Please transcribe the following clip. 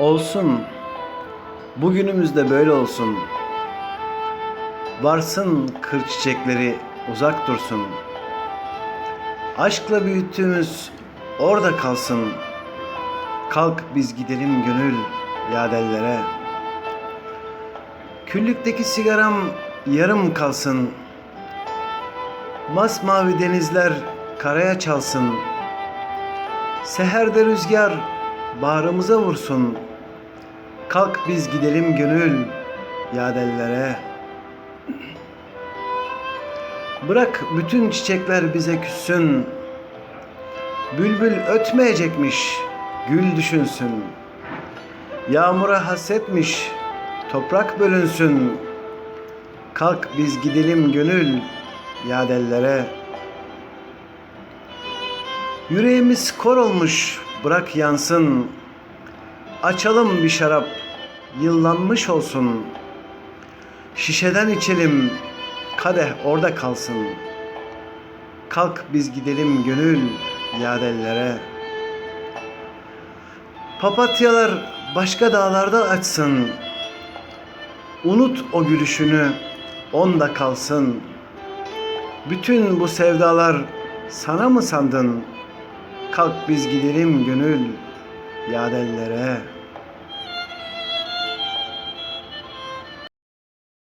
Olsun. Bugünümüzde böyle olsun. Varsın kır çiçekleri uzak dursun. Aşkla büyüttüğümüz orada kalsın. Kalk biz gidelim gönül yadellere. Küllükteki sigaram yarım kalsın. Masmavi denizler karaya çalsın. Seherde rüzgar bağrımıza vursun. Kalk biz gidelim gönül yadellere. Bırak bütün çiçekler bize küssün. Bülbül ötmeyecekmiş, gül düşünsün. Yağmura hasretmiş, toprak bölünsün. Kalk biz gidelim gönül yadellere. Yüreğimiz kor olmuş, bırak yansın. Açalım bir şarap, yıllanmış olsun. Şişeden içelim, kadeh orada kalsın. Kalk biz gidelim gönül yadellere. Papatyalar başka dağlarda açsın. Unut o gülüşünü, onda kalsın. Bütün bu sevdalar sana mı sandın? Kalk biz gidelim gönül yadellere.''